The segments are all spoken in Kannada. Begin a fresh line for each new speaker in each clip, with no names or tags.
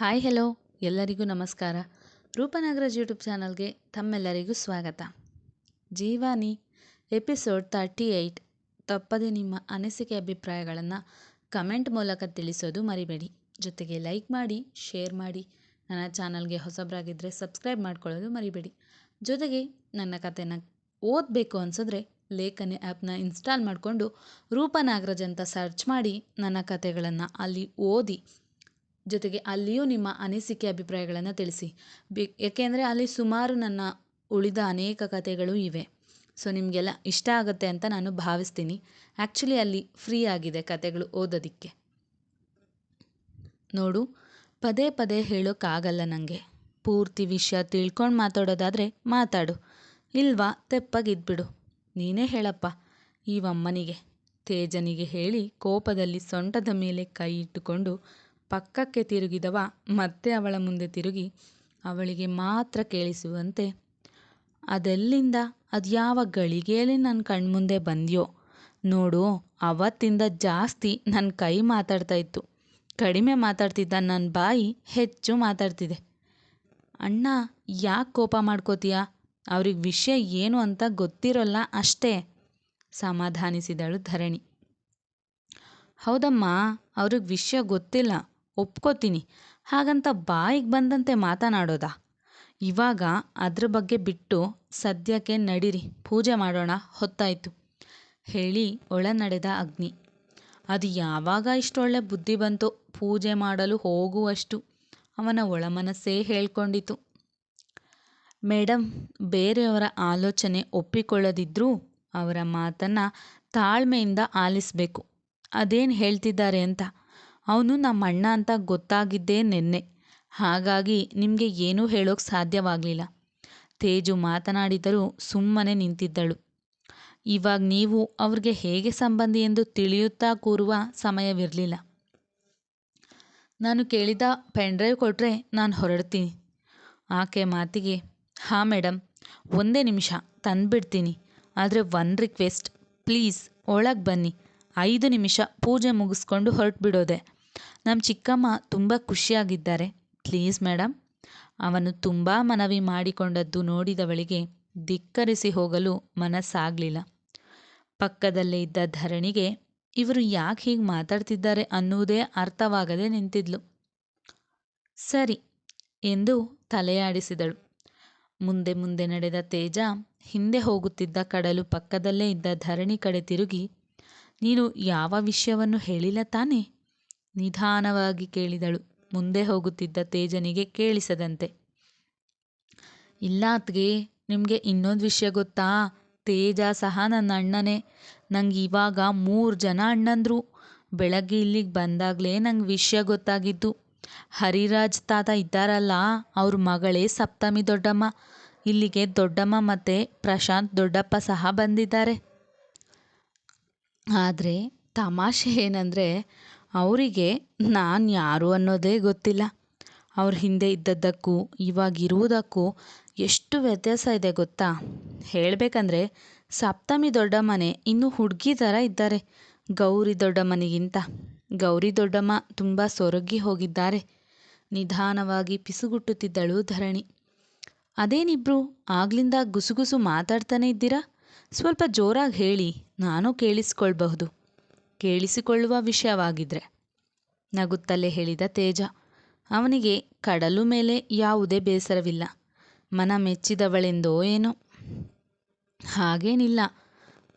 ಹಾಯ್ ಹೆಲೋ ಎಲ್ಲರಿಗೂ ನಮಸ್ಕಾರ. ರೂಪನಾಗರಾಜ್ ಯೂಟ್ಯೂಬ್ ಚಾನಲ್ಗೆ ತಮ್ಮೆಲ್ಲರಿಗೂ ಸ್ವಾಗತ. ಜೀವಾನಿ, ಎಪಿಸೋಡ್ ತರ್ಟಿ ಏಯ್ಟ್ ತಪ್ಪದೆ ನಿಮ್ಮ ಅನಿಸಿಕೆ ಅಭಿಪ್ರಾಯಗಳನ್ನು ಕಮೆಂಟ್ ಮೂಲಕ ತಿಳಿಸೋದು ಮರಿಬೇಡಿ. ಜೊತೆಗೆ ಲೈಕ್ ಮಾಡಿ ಶೇರ್ ಮಾಡಿ, ನನ್ನ ಚಾನಲ್ಗೆ ಹೊಸಬರಾಗಿದ್ದರೆ ಸಬ್ಸ್ಕ್ರೈಬ್ ಮಾಡ್ಕೊಳ್ಳೋದು ಮರಿಬೇಡಿ. ಜೊತೆಗೆ ನನ್ನ ಕಥೆನ ಓದಬೇಕು ಅನಿಸಿದ್ರೆ ಲೇಖನಿ ಆ್ಯಪ್ನ ಇನ್ಸ್ಟಾಲ್ ಮಾಡಿಕೊಂಡು ರೂಪನಾಗರಾಜ್ ಅಂತ ಸರ್ಚ್ ಮಾಡಿ ನನ್ನ ಕಥೆಗಳನ್ನು ಅಲ್ಲಿ ಓದಿ ಜೊತೆಗೆ ಅಲ್ಲಿಯೂ ನಿಮ್ಮ ಅನಿಸಿಕೆ ಅಭಿಪ್ರಾಯಗಳನ್ನು ತಿಳಿಸಿ. ಬಿ, ಏಕೆಂದರೆ ಅಲ್ಲಿ ಸುಮಾರು ನನ್ನ ಉಳಿದ ಅನೇಕ ಕಥೆಗಳು ಇವೆ. ಸೊ, ನಿಮಗೆಲ್ಲ ಇಷ್ಟ ಆಗುತ್ತೆ ಅಂತ ನಾನು ಭಾವಿಸ್ತೀನಿ. ಆ್ಯಕ್ಚುಲಿ ಅಲ್ಲಿ ಫ್ರೀ ಆಗಿದೆ ಕತೆಗಳು ಓದೋದಕ್ಕೆ. ನೋಡು, ಪದೇ ಪದೇ ಹೇಳೋಕ್ಕಾಗಲ್ಲ ನನಗೆ ಪೂರ್ತಿ ವಿಷಯ ತಿಳ್ಕೊಂಡು ಮಾತಾಡೋದಾದರೆ ಮಾತಾಡು. ಇಲ್ವಾ, ತೆಪ್ಪಗಿದ್ಬಿಡು. ನೀನೇ ಹೇಳಪ್ಪ, ಈ ಅಮ್ಮನಿಗೆ, ತೇಜನಿಗೆ ಹೇಳಿ ಕೋಪದಲ್ಲಿ ಸೊಂಟದ ಮೇಲೆ ಕೈ ಇಟ್ಟುಕೊಂಡು ಪಕ್ಕಕ್ಕೆ ತಿರುಗಿದವ, ಮತ್ತೆ ಅವಳ ಮುಂದೆ ತಿರುಗಿ ಅವಳಿಗೆ ಮಾತ್ರ ಕೇಳಿಸುವಂತೆ, ಅದೆಲ್ಲಿಂದ? ಅದ್ಯಾವ ಗಳಿಗೆಯಲ್ಲಿ ನನ್ನ ಕಣ್ಮುಂದೆ ಬಂದ್ಯೋ? ನೋಡು, ಅವತ್ತಿಂದ ಜಾಸ್ತಿ ನನ್ನ ಕೈ ಮಾತಾಡ್ತಾ ಇತ್ತು. ಕಡಿಮೆ ಮಾತಾಡ್ತಿದ್ದ ನನ್ನ ಬಾಯಿ ಹೆಚ್ಚು ಮಾತಾಡ್ತಿದೆ. ಅಣ್ಣ, ಯಾಕೆ ಕೋಪ ಮಾಡ್ಕೋತೀಯ? ಅವ್ರಿಗೆ ವಿಷಯ ಏನು ಅಂತ ಗೊತ್ತಿರೋಲ್ಲ ಅಷ್ಟೇ, ಸಮಾಧಾನಿಸಿದಳು ಧರಣಿ. ಹೌದಮ್ಮ, ಅವ್ರಿಗೆ ವಿಷಯ ಗೊತ್ತಿಲ್ಲ. ಒಪ್ಕೋತೀನಿ. ಹಾಗಂತ ಬಾಯಿಗೆ ಬಂದಂತೆ ಮಾತನಾಡೋದಾ? ಇವಾಗ ಅದ್ರ ಬಗ್ಗೆ ಬಿಟ್ಟು ಸದ್ಯಕ್ಕೆ ನಡೀರಿ, ಪೂಜೆ ಮಾಡೋಣ ಹೊತ್ತಾಯಿತು. ಹೇಳಿ ಒಳ ನಡೆದ ಅಗ್ನಿ. ಅದು ಯಾವಾಗ ಇಷ್ಟೊಳ್ಳೆ ಬುದ್ಧಿ ಬಂತು ಪೂಜೆ ಮಾಡಲು ಹೋಗುವಷ್ಟು ಅವನ ಒಳಮನಸ್ಸೇ ಹೇಳ್ಕೊಂಡಿತು. ಮೇಡಮ್ ಬೇರೆಯವರ ಆಲೋಚನೆ ಒಪ್ಪಿಕೊಳ್ಳದಿದ್ರೂ ಅವರ ಮಾತನ್ನು ತಾಳ್ಮೆಯಿಂದ ಆಲಿಸಬೇಕು. ಅದೇನು ಹೇಳ್ತಿದ್ದಾರೆ ಅಂತ ಅವನು ನಮ್ಮ ಅಣ್ಣ ಅಂತ ಗೊತ್ತಾಗಿದ್ದೇ ನೆನ್ನೆ. ಹಾಗಾಗಿ ನಿಮಗೆ ಏನೂ ಹೇಳೋಕೆ ಸಾಧ್ಯವಾಗಲಿಲ್ಲ. ತೇಜು ಮಾತನಾಡಿದರೂ ಸುಮ್ಮನೆ ನಿಂತಿದ್ದಳು. ಇವಾಗ ನೀವು ಅವ್ರಿಗೆ ಹೇಗೆ ಸಂಬಂಧಿ ಎಂದು ತಿಳಿಯುತ್ತಾ ಕೂರುವ ಸಮಯವಿರಲಿಲ್ಲ. ನಾನು ಕೇಳಿದ ಪೆನ್ಡ್ರೈವ್ ಕೊಟ್ಟರೆ ನಾನು ಹೊರಡ್ತೀನಿ. ಆಕೆ ಮಾತಿಗೆ, ಹಾಂ ಮೇಡಮ್ ಒಂದೇ ನಿಮಿಷ, ತಂದುಬಿಡ್ತೀನಿ. ಆದರೆ ಒನ್ ರಿಕ್ವೆಸ್ಟ್, ಪ್ಲೀಸ್ ಒಳಗೆ ಬನ್ನಿ. ಐದು ನಿಮಿಷ ಪೂಜೆ ಮುಗಿಸ್ಕೊಂಡು ಹೊರಟುಬಿಡೋದೆ. ನಮ್ಮ ಚಿಕ್ಕಮ್ಮ ತುಂಬ ಖುಷಿಯಾಗಿದ್ದಾರೆ. ಪ್ಲೀಸ್ ಮೇಡಮ್ ಅವನು ತುಂಬ ಮನವಿ ಮಾಡಿಕೊಂಡದ್ದು ನೋಡಿದವಳಿಗೆ ಧಿಕ್ಕರಿಸಿ ಹೋಗಲು ಮನಸ್ಸಾಗಲಿಲ್ಲ. ಪಕ್ಕದಲ್ಲೇ ಇದ್ದ ಧರಣಿಗೆ, ಇವರು ಯಾಕೆ ಹೀಗೆ ಮಾತಾಡ್ತಿದ್ದಾರೆ ಅನ್ನುವುದೇ ಅರ್ಥವಾಗದೆ ನಿಂತಿದ್ಲು. ಸರಿ, ಎಂದು ತಲೆಯಾಡಿಸಿದಳು. ಮುಂದೆ ಮುಂದೆ ನಡೆದ ತೇಜ ಹಿಂದೆ ಹೋಗುತ್ತಿದ್ದ ಕಡಲು ಪಕ್ಕದಲ್ಲೇ ಇದ್ದ ಧರಣಿ ಕಡೆ ತಿರುಗಿ, ನೀನು ಯಾವ ವಿಷಯವನ್ನು ಹೇಳಿಲ್ಲ ತಾನೇ? ನಿಧಾನವಾಗಿ ಕೇಳಿದಳು. ಮುಂದೆ ಹೋಗುತ್ತಿದ್ದ ತೇಜನಿಗೆ ಕೇಳಿಸದಂತೆ. ಇಲ್ಲ ಅತ್ಗೆ ನಿಮಗೆ ಇನ್ನೊಂದು ವಿಷಯ ಗೊತ್ತಾ? ತೇಜ ಸಹ ನನ್ನ ಅಣ್ಣನೇ. ನಂಗೆ ಇವಾಗ ಮೂರು ಜನ ಅಣ್ಣಂದ್ರು. ಬೆಳಗ್ಗೆ ಇಲ್ಲಿಗೆ ಬಂದಾಗಲೇ ನಂಗೆ ವಿಷಯ ಗೊತ್ತಾಗಿದ್ದು. ಹರಿರಾಜ್ ತಾತ ಇದ್ದಾರಲ್ಲ, ಅವ್ರ ಮಗಳೇ ಸಪ್ತಮಿ ದೊಡ್ಡಮ್ಮ. ಇಲ್ಲಿಗೆ ದೊಡ್ಡಮ್ಮ ಮತ್ತು ಪ್ರಶಾಂತ್ ದೊಡ್ಡಪ್ಪ ಸಹ ಬಂದಿದ್ದಾರೆ. ಆದರೆ ತಮಾಷೆ ಏನಂದರೆ ಅವರಿಗೆ ನಾನು ಯಾರು ಅನ್ನೋದೇ ಗೊತ್ತಿಲ್ಲ. ಅವ್ರ ಹಿಂದೆ ಇದ್ದದ್ದಕ್ಕೂ ಇವಾಗಿರುವುದಕ್ಕೂ ಎಷ್ಟು ವ್ಯತ್ಯಾಸ ಇದೆ ಗೊತ್ತಾ? ಹೇಳಬೇಕಂದ್ರೆ ಸಪ್ತಮಿ ದೊಡ್ಡಮ್ಮನೆ ಇನ್ನೂ ಹುಡುಗಿ ಥರ ಇದ್ದಾರೆ. ಗೌರಿ ದೊಡ್ಡಮ್ಮನಿಗಿಂತ. ಗೌರಿ ದೊಡ್ಡಮ್ಮ ತುಂಬ ಸೊರಗಿ ಹೋಗಿದ್ದಾರೆ. ನಿಧಾನವಾಗಿ ಪಿಸುಗುಟ್ಟುತ್ತಿದ್ದಳು ಧರಣಿ. ಅದೇನಿಬ್ರು? ಆಗ್ಲಿಂದ ಗುಸುಗುಸು ಮಾತಾಡ್ತಾನೆ ಇದ್ದೀರಾ? ಸ್ವಲ್ಪ ಜೋರಾಗಿ ಹೇಳಿ, ನಾನು ಕೇಳಿಸ್ಕೊಳ್ಬಹುದು. ಕೇಳಿಸಿಕೊಳ್ಳುವ ವಿಷಯವಾಗಿದ್ರೆ. ನಗುತ್ತಲೇ ಹೇಳಿದ ತೇಜ, ಅವನಿಗೆ ಕಡಲು ಮೇಲೆ ಯಾವುದೇ ಬೇಸರವಿಲ್ಲ. ಮನ ಮೆಚ್ಚಿದವಳೆಂದೋ ಏನೋ. ಹಾಗೇನಿಲ್ಲ.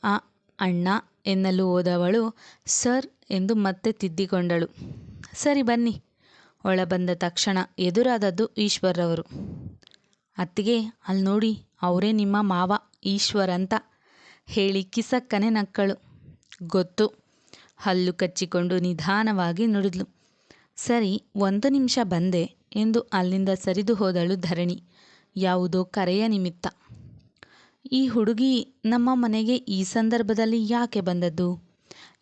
ಆ ಅಣ್ಣ ಎನ್ನಲು ಹೋದವಳು ಸರ್ ಎಂದು ಮತ್ತೆ ತಿದ್ದಿಕೊಂಡಳು. ಸರಿ ಬನ್ನಿ. ಒಳ ಬಂದ ತಕ್ಷಣ ಎದುರಾದದ್ದು ಈಶ್ವರವರು ಅತ್ತಿಗೆ, ಅಲ್ಲಿ ನೋಡಿ, ಅವರೇ ನಿಮ್ಮ ಮಾವ ಈಶ್ವರ್ ಅಂತ ಹೇಳಿ ಕಿಸಕ್ಕನೆ ನಕ್ಕಳು. ಗೊತ್ತು. ಹಲ್ಲು ಕಚ್ಚಿಕೊಂಡು ನಿಧಾನವಾಗಿ ನುಡಿದ್ಲು. ಸರಿ, ಒಂದು ನಿಮಿಷ ಬಂದೆ ಎಂದು ಅಲ್ಲಿಂದ ಸರಿದು ಹೋದಳು ಧರಣಿ. ಯಾವುದೋ ಕರೆಯ ನಿಮಿತ್ತ. ಈ ಹುಡುಗಿ ನಮ್ಮ ಮನೆಗೆ ಈ ಸಂದರ್ಭದಲ್ಲಿ ಯಾಕೆ ಬಂದದ್ದು?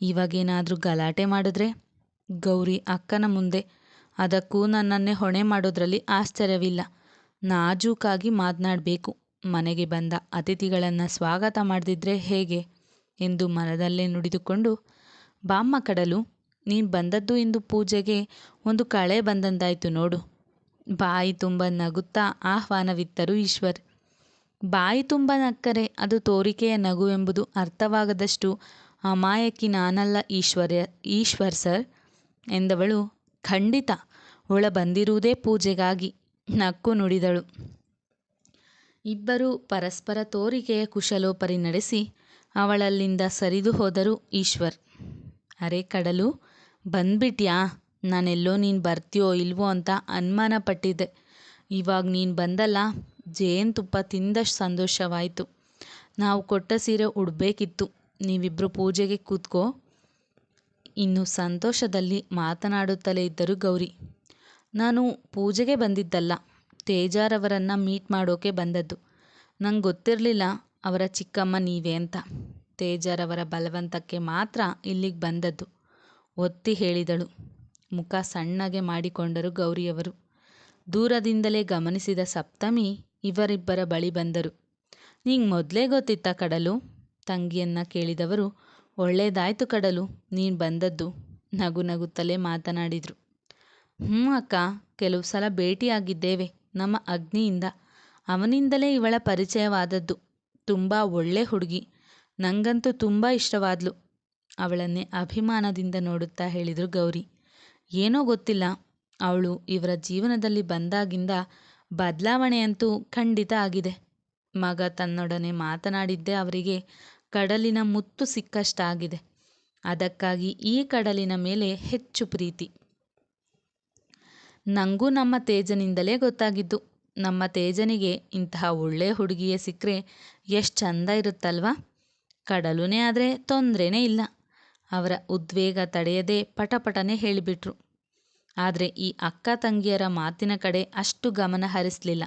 ಇವಾಗೇನಾದರೂ ಗಲಾಟೆ ಮಾಡಿದ್ರೆ? ಗೌರಿ ಅಕ್ಕನ ಮುಂದೆ. ಅದಕ್ಕೂ ನನ್ನನ್ನೇ ಹೊಣೆ ಮಾಡೋದ್ರಲ್ಲಿ ಆಶ್ಚರ್ಯವಿಲ್ಲ. ನಾಜೂಕಾಗಿ ಮಾತನಾಡಬೇಕು. ಮನೆಗೆ ಬಂದ ಅತಿಥಿಗಳನ್ನು ಸ್ವಾಗತ ಮಾಡದಿದ್ರೆ ಹೇಗೆ? ಎಂದು ಮನದಲ್ಲೇ ನುಡಿದುಕೊಂಡು ಬಾಮ್ಮ ಕಡಲು, ನೀನು ಬಂದದ್ದು ಇಂದು ಪೂಜೆಗೆ ಒಂದು ಕಳೆ ಬಂದಂದಾಯ್ತು ನೋಡು. ಬಾಯಿ ತುಂಬ ನಗುತ್ತಾ ಆಹ್ವಾನವಿತ್ತರು ಈಶ್ವರ್. ಬಾಯಿ ತುಂಬ ನಕ್ಕರೆ, ಅದು ತೋರಿಕೆಯ ನಗುವೆಂಬುದು ಅರ್ಥವಾಗದಷ್ಟು ಅಮಾಯಕಿ ನಾನಲ್ಲ ಈಶ್ವರ್ಯ, ಈಶ್ವರ್ ಸರ್ ಎಂದವಳು. ಖಂಡಿತ, ಒಳ ಬಂದಿರುವುದೇ ಪೂಜೆಗಾಗಿ ನಕ್ಕು ನುಡಿದಳು. ಇಬ್ಬರೂ ಪರಸ್ಪರ ತೋರಿಕೆಯ ಕುಶಲೋಪರಿ ನಡೆಸಿ ಅವಳಲ್ಲಿಂದ ಸರಿದು ಹೋದರು ಈಶ್ವರ್. ಅರೆ ಕಡಲು ಬಂದ್ಬಿಟ್ಯಾ? ನಾನೆಲ್ಲೋ ನೀನು ಬರ್ತೀಯೋ ಇಲ್ವೋ ಅಂತ ಅನುಮಾನ ಪಟ್ಟಿದ್ದೆ. ಇವಾಗ ನೀನು ಬಂದಲ್ಲ? ಜೇನುತುಪ್ಪ ತಿಂದಷ್ಟು ಸಂತೋಷವಾಯಿತು. ನಾವು ಕೊಟ್ಟ ಸೀರೆ ಉಡಬೇಕಿತ್ತು. ನೀವಿಬ್ಬರು ಪೂಜೆಗೆ ಕೂತ್ಕೋ. ಇನ್ನು ಸಂತೋಷದಲ್ಲಿ ಮಾತನಾಡುತ್ತಲೇ ಇದ್ದರು ಗೌರಿ. ನಾನು ಪೂಜೆಗೆ ಬಂದಿದ್ದಲ್ಲ. ತೇಜಾರವರನ್ನು ಮೀಟ್ ಮಾಡೋಕೆ ಬಂದದ್ದು. ನಂಗೆ ಗೊತ್ತಿರಲಿಲ್ಲ ಅವರ ಚಿಕ್ಕಮ್ಮ ನೀವೇ ಅಂತ. ತೇಜಾರವರ ಬಲವಂತಕ್ಕೆ ಮಾತ್ರ ಇಲ್ಲಿಗೆ ಬಂದದ್ದು. ಒತ್ತಿ ಹೇಳಿದಳು. ಮುಖ ಸಣ್ಣಗೆ ಮಾಡಿಕೊಂಡರು ಗೌರಿಯವರು. ದೂರದಿಂದಲೇ ಗಮನಿಸಿದ ಸಪ್ತಮಿ ಇವರಿಬ್ಬರ ಬಳಿ ಬಂದರು. ನಿಂಗೆ ಮೊದಲೇ ಗೊತ್ತಿತ್ತ ಕಡಲು? ತಂಗಿಯನ್ನ ಕೇಳಿದವರು. ಒಳ್ಳೇದಾಯ್ತು ಕಡಲು, ನೀನು ಬಂದದ್ದು, ನಗು ನಗುತ್ತಲೇ ಮಾತನಾಡಿದ್ರು. ಹ್ಞೂ ಅಕ್ಕ, ಕೆಲವು ಸಲ ಭೇಟಿಯಾಗಿದ್ದೇವೆ, ನಮ್ಮ ಅಗ್ನಿಯಿಂದ. ಅವನಿಂದಲೇ ಇವಳ ಪರಿಚಯವಾದದ್ದು. ತುಂಬ ಒಳ್ಳೆ ಹುಡುಗಿ. ನನಗಂತೂ ತುಂಬ ಇಷ್ಟವಾದ್ಲು. ಅವಳನ್ನೇ ಅಭಿಮಾನದಿಂದ ನೋಡುತ್ತಾ ಹೇಳಿದರು ಗೌರಿ. ಏನೋ ಗೊತ್ತಿಲ್ಲ, ಅವಳು ಇವರ ಜೀವನದಲ್ಲಿ ಬಂದಾಗಿಂದ ಬದಲಾವಣೆಯಂತೂ ಖಂಡಿತ ಆಗಿದೆ. ಮಗ ತನ್ನೊಡನೆ ಮಾತನಾಡಿದ್ದೇ ಅವರಿಗೆ ಕಡಲಿನ ಮುತ್ತು ಸಿಕ್ಕಷ್ಟಾಗಿದೆ. ಅದಕ್ಕಾಗಿ ಈ ಕಡಲಿನ ಮೇಲೆ ಹೆಚ್ಚು ಪ್ರೀತಿ. ನನಗೂ ನಮ್ಮ ತೇಜನಿಂದಲೇ ಗೊತ್ತಾಗಿದ್ದು, ನಮ್ಮ ತೇಜನಿಗೆ ಇಂತಹ ಒಳ್ಳೆ ಹುಡುಗಿಯೇ ಸಿಕ್ಕರೆ ಎಷ್ಟು ಚಂದ ಇರುತ್ತಲ್ವಾ? ಕಡಲುನೇ ಆದರೆ ತೊಂದರೆನೇ ಇಲ್ಲ. ಅವರ ಉದ್ವೇಗ ತಡೆಯದೆ ಪಟಪಟನೆ ಹೇಳಿಬಿಟ್ರು. ಆದರೆ ಈ ಅಕ್ಕ ತಂಗಿಯರ ಮಾತಿನ ಕಡೆ ಅಷ್ಟು ಗಮನ ಹರಿಸಲಿಲ್ಲ.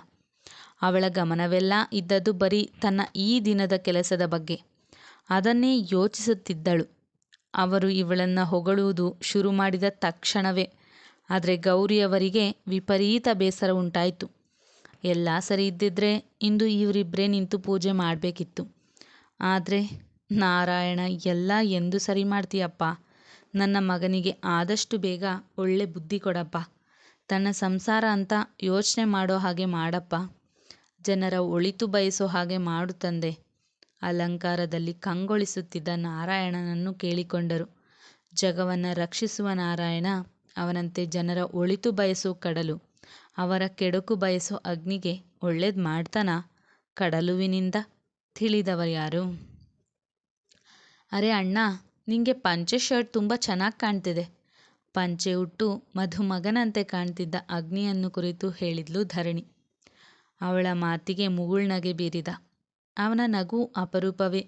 ಅವಳ ಗಮನವೆಲ್ಲ ಇದ್ದದ್ದು ಬರೀ ತನ್ನ ಈ ದಿನದ ಕೆಲಸದ ಬಗ್ಗೆ. ಅದನ್ನೇ ಯೋಚಿಸುತ್ತಿದ್ದಳು. ಅವರು ಇವಳನ್ನು ಹೊಗಳುವುದು ಶುರು ಮಾಡಿದ ತಕ್ಷಣವೇ. ಆದರೆ ಗೌರಿಯವರಿಗೆ ವಿಪರೀತ ಬೇಸರ ಉಂಟಾಯಿತು. ಎಲ್ಲ ಸರಿ ಇದ್ದಿದ್ರೆ ಇಂದು ಇವರಿಬ್ಬರೇ ನಿಂತು ಪೂಜೆ ಮಾಡಬೇಕಿತ್ತು. ಆದರೆ ನಾರಾಯಣ, ಎಲ್ಲ ಎಂದು ಸರಿ ಮಾಡ್ತೀಯಪ್ಪ. ನನ್ನ ಮಗನಿಗೆ ಆದಷ್ಟು ಬೇಗ ಒಳ್ಳೆ ಬುದ್ಧಿ ಕೊಡಪ್ಪ. ತನ್ನ ಸಂಸಾರ ಅಂತ ಯೋಚನೆ ಮಾಡೋ ಹಾಗೆ ಮಾಡಪ್ಪ. ಜನರ ಒಳಿತು ಬಯಸೋ ಹಾಗೆ ಮಾಡು ತಂದೆ ಅಲಂಕಾರದಲ್ಲಿ ಕಂಗೊಳಿಸುತ್ತಿದ್ದ ನಾರಾಯಣನನ್ನು ಕೇಳಿಕೊಂಡರು. ಜಗವನ್ನು ರಕ್ಷಿಸುವ ನಾರಾಯಣ ಅವನಂತೆ ಜನರ ಒಳಿತು ಬಯಸೋ ಕಡಲು, ಅವರ ಕೆಡುಕು ಬಯಸೋ ಅಗ್ನಿಗೆ ಒಳ್ಳೇದು ಮಾಡ್ತಾನ? ಕಡಲುವಿನಿಂದ ತಿಳಿದವರು ಯಾರು ಅರೆ ಅಣ್ಣ, ನಿಂಗೆ ಪಂಚೆ ಶರ್ಟ್ ತುಂಬ ಚೆನ್ನಾಗಿ ಕಾಣ್ತಿದೆ. ಪಂಚೆ ಉಟ್ಟು ಮಧುಮಗನಂತೆ ಕಾಣ್ತಿದ್ದ ಅಗ್ನಿಯನ್ನು ಕುರಿತು ಹೇಳಿದ್ಲು ಧರಣಿ. ಅವಳ ಮಾತಿಗೆ ಮುಗುಳ್ನಗೆ ಬೀರಿದ. ಅವನ ನಗು ಅಪರೂಪವೇ.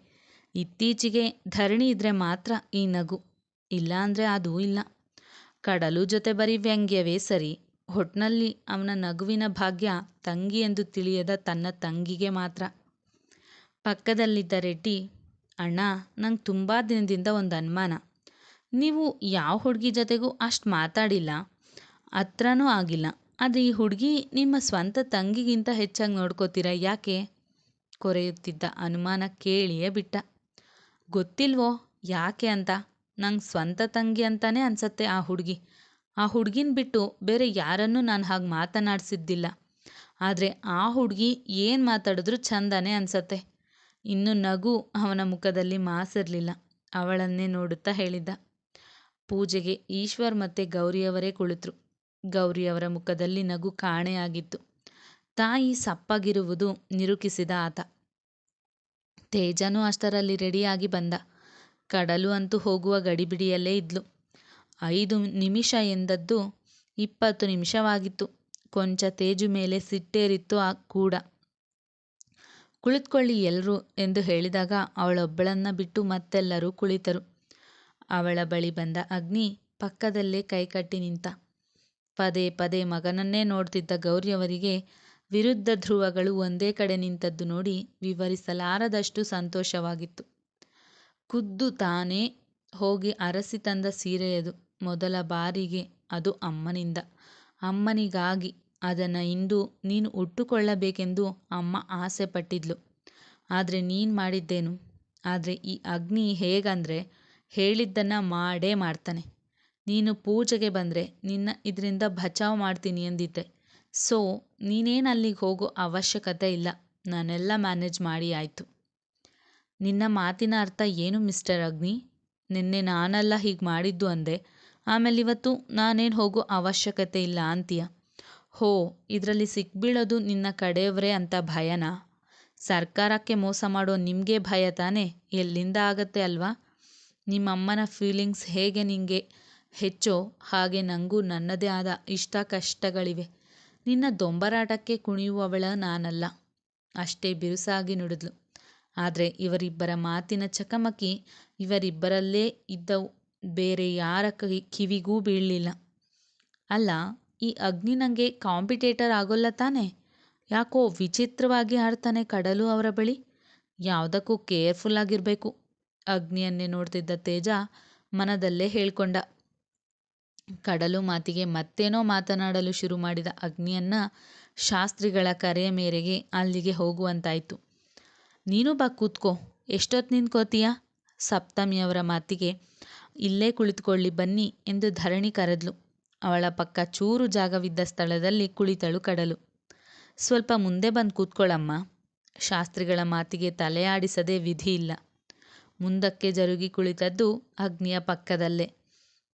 ಇತ್ತೀಚೆಗೆ ಧರಣಿ ಇದ್ರೆ ಮಾತ್ರ ಈ ನಗು. ಇಲ್ಲ ಅಂದರೆ ಅದೂ ಇಲ್ಲ. ಕಡಲು ಜೊತೆ ಬರೀ ವ್ಯಂಗ್ಯವೇ ಸರಿ. ಹೊಟ್ನಲ್ಲಿ ಅವನ ನಗುವಿನ ಭಾಗ್ಯ ತಂಗಿ ಎಂದು ತಿಳಿಯದ ತನ್ನ ತಂಗಿಗೆ ಮಾತ್ರ. ಪಕ್ಕದಲ್ಲಿದ್ದ ರೆಡ್ಡಿ ಅಣ್ಣ, ನಂಗೆ ತುಂಬ ದಿನದಿಂದ ಒಂದು ಅನುಮಾನ. ನೀವು ಯಾವ ಹುಡುಗಿ ಜೊತೆಗೂ ಅಷ್ಟು ಮಾತಾಡಿಲ್ಲ? ಹತ್ರನೂ ಆಗಿಲ್ಲ. ಆದರೆ ಈ ಹುಡುಗಿ ನಿಮ್ಮ ಸ್ವಂತ ತಂಗಿಗಿಂತ ಹೆಚ್ಚಾಗಿ ನೋಡ್ಕೋತೀರಾ ಯಾಕೆ? ಕೊರೆಯುತ್ತಿದ್ದ ಅನುಮಾನ ಕೇಳಿಯೇ ಬಿಟ್ಟ. ಗೊತ್ತಿಲ್ವೋ ಯಾಕೆ ಅಂತ? ನಂಗೆ ಸ್ವಂತ ತಂಗಿ ಅಂತಾನೆ ಅನಿಸತ್ತೆ ಆ ಹುಡುಗಿ. ಆ ಹುಡುಗಿನ ಬಿಟ್ಟು ಬೇರೆ ಯಾರನ್ನೂ ನಾನು ಹಾಗೆ ಮಾತನಾಡಿಸಿದ್ದಿಲ್ಲ. ಆದರೆ ಆ ಹುಡುಗಿ ಏನು ಮಾತಾಡಿದ್ರೂ ಚಂದನೇ ಅನ್ಸತ್ತೆ. ಇನ್ನು ನಗು ಅವನ ಮುಖದಲ್ಲಿ ಮಾಸಿರಲಿಲ್ಲ. ಅವಳನ್ನೇ ನೋಡುತ್ತಾ ಹೇಳಿದ್ದ. ಪೂಜೆಗೆ ಈಶ್ವರ್ ಮತ್ತೆ ಗೌರಿಯವರೇ ಕುಳಿತರು. ಗೌರಿಯವರ ಮುಖದಲ್ಲಿ ನಗು ಕಾಣೆಯಾಗಿತ್ತು ತಾಯಿ ಸಪ್ಪಗಿರುವುದು ನಿರೂಪಿಸಿದ ಆತ. ತೇಜನೂ ಅಷ್ಟರಲ್ಲಿ ರೆಡಿಯಾಗಿ ಬಂದ. ಕಡಲು ಅಂತೂ ಹೋಗುವ ಗಡಿಬಿಡಿಯಲ್ಲೇ ಇದ್ಲು. ಐದು ನಿಮಿಷ ಎಂದದ್ದು ಇಪ್ಪತ್ತು ನಿಮಿಷವಾಗಿತ್ತು. ಕೊಂಚ ತೇಜು ಮೇಲೆ ಸಿಟ್ಟೇರಿತ್ತು ಆ ಕೂಡ. ಕುಳಿತುಕೊಳ್ಳಿ ಎಲ್ಲರೂ ಎಂದು ಹೇಳಿದಾಗ ಅವಳೊಬ್ಬಳನ್ನ ಬಿಟ್ಟು ಮತ್ತೆಲ್ಲರೂ ಕುಳಿತರು. ಅವಳ ಬಳಿ ಬಂದ ಅಗ್ನಿ ಪಕ್ಕದಲ್ಲೇ ಕೈಕಟ್ಟಿ ನಿಂತ. ಪದೇ ಪದೇ ಮಗನನ್ನೇ ನೋಡ್ತಿದ್ದ ಗೌರಿಯವರಿಗೆ ವಿರುದ್ಧ ಧ್ರುವಗಳು ಒಂದೇ ಕಡೆ ನಿಂತದ್ದು ನೋಡಿ ವಿವರಿಸಲಾರದಷ್ಟು ಸಂತೋಷವಾಗಿತ್ತು. ಖುದ್ದು ತಾನೇ ಹೋಗಿ ಅರಸಿ ತಂದ ಸೀರೆಯದು. ಮೊದಲ ಬಾರಿಗೆ ಅದು ಅಮ್ಮನಿಂದ. ಅಮ್ಮನಿಗಾಗಿ ಅದನ್ನು ಇಂದು ನೀನು ಉಟ್ಟುಕೊಳ್ಳಬೇಕೆಂದು ಅಮ್ಮ ಆಸೆ ಪಟ್ಟಿದ್ಲು ಆದರೆ ನೀನು ಮಾಡಿದ್ದೇನು? ಆದರೆ ಈ ಅಗ್ನಿ ಹೇಗಂದರೆ ಹೇಳಿದ್ದನ್ನು ಮಾಡೇ ಮಾಡ್ತಾನೆ. ನೀನು ಪೂಜೆಗೆ ಬಂದರೆ ನಿನ್ನ ಇದರಿಂದ ಬಚಾವ್ ಮಾಡ್ತೀನಿ ಎಂದಿದ್ದೆ ಸೊ, ನೀನೇನು ಅಲ್ಲಿಗೆ ಹೋಗೋ ಅವಶ್ಯಕತೆ ಇಲ್ಲ. ನಾನೆಲ್ಲ ಮ್ಯಾನೇಜ್ ಮಾಡಿ ಆಯಿತು. ನಿನ್ನ ಮಾತಿನ ಅರ್ಥ ಏನು ಮಿಸ್ಟರ್ ಅಗ್ನಿ? ನಿನ್ನೆ ನಾನಲ್ಲ ಹೀಗೆ ಮಾಡಿದ್ದು ಅಂದೆ ಆಮೇಲೆ ಇವತ್ತು ನಾನೇನು ಹೋಗೋ ಅವಶ್ಯಕತೆ ಇಲ್ಲ ಅಂತೀಯ? ಹೋ, ಇದರಲ್ಲಿ ಸಿಕ್ಬೀಳೋದು ನಿನ್ನ ಕಡೆಯವರೇ ಅಂತ ಭಯನಾ? ಸರ್ಕಾರಕ್ಕೆ ಮೋಸ ಮಾಡೋ ನಿಮಗೆ ಭಯ ತಾನೇ? ಎಲ್ಲಿಂದ ಆಗತ್ತೆ ಅಲ್ವಾ? ನಿಮ್ಮಮ್ಮನ ಫೀಲಿಂಗ್ಸ್ ಹೇಗೆ ನಿನಗೆ ಹೆಚ್ಚೋ, ಹಾಗೆ ನನಗೂ ನನ್ನದೇ ಆದ ಇಷ್ಟ ಕಷ್ಟಗಳಿವೆ. ನಿನ್ನ ದೊಂಬರಾಟಕ್ಕೆ ಕುಣಿಯುವವಳ ನಾನಲ್ಲ. ಅಷ್ಟೇ ಬಿರುಸಾಗಿ ನುಡಿದ್ಲು. ಆದರೆ ಇವರಿಬ್ಬರ ಮಾತಿನ ಚಕಮಕಿ ಇವರಿಬ್ಬರಲ್ಲೇ ಇದ್ದವು. ಬೇರೆ ಯಾರ ಕಿವಿಗೂ ಬೀಳಲಿಲ್ಲ. ಅಲ್ಲ ಈ ಅಗ್ನಿ ನಂಗೆ ಕಾಂಪಿಟೇಟರ್ ಆಗೋಲ್ಲ ತಾನೆ? ಯಾಕೋ ವಿಚಿತ್ರವಾಗಿ ಆಡ್ತಾನೆ ಕಡಲು ಅವರ ಬಳಿ? ಯಾವುದಕ್ಕೂ ಕೇರ್ಫುಲ್ ಆಗಿರಬೇಕು. ಅಗ್ನಿಯನ್ನೇ ನೋಡ್ತಿದ್ದ ತೇಜ ಮನದಲ್ಲೇ ಹೇಳ್ಕೊಂಡ. ಕಡಲು ಮಾತಿಗೆ ಮತ್ತೇನೋ ಮಾತನಾಡಲು ಶುರು ಮಾಡಿದ ಅಗ್ನಿಯನ್ನ ಶಾಸ್ತ್ರಿಗಳ ಕರೆಯ ಮೇರೆಗೆ ಅಲ್ಲಿಗೆ ಹೋಗುವಂತಾಯಿತು. ನೀನು ಬಾ ಕೂತ್ಕೋ. ಎಷ್ಟೊತ್ತು ನಿಂತ್ಕೋತೀಯ ಸಪ್ತಮಿಯವರ ಮಾತಿಗೆ ಇಲ್ಲೇ ಕುಳಿತುಕೊಳ್ಳಿ ಬನ್ನಿ ಎಂದು ಧರಣಿ ಕರೆದ್ಲು. ಅವಳ ಪಕ್ಕ ಚೂರು ಜಾಗವಿದ್ದ ಸ್ಥಳದಲ್ಲಿ ಕುಳಿತಳು ಕಡಲು. ಸ್ವಲ್ಪ ಮುಂದೆ ಬಂದು ಕೂತ್ಕೊಳ್ಳಮ್ಮ ಶಾಸ್ತ್ರಿಗಳ ಮಾತಿಗೆ ತಲೆಯಾಡಿಸದೆ ವಿಧಿ ಇಲ್ಲ. ಮುಂದಕ್ಕೆ ಜರುಗಿ ಕುಳಿತದ್ದು ಅಗ್ನಿಯ ಪಕ್ಕದಲ್ಲೇ.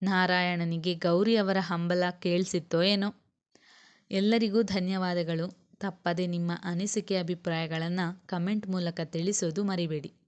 ನಾರಾಯಣನಿಗೆ ಗೌರಿಯವರ ಹಂಬಲ ಕೇಳಿಸಿತ್ತೋ ಏನೋ. ಎಲ್ಲರಿಗೂ ಧನ್ಯವಾದಗಳು. ತಪ್ಪದೆ ನಿಮ್ಮ ಅನಿಸಿಕೆ ಅಭಿಪ್ರಾಯಗಳನ್ನು ಕಮೆಂಟ್ ಮೂಲಕ ತಿಳಿಸೋದು ಮರಿಬೇಡಿ.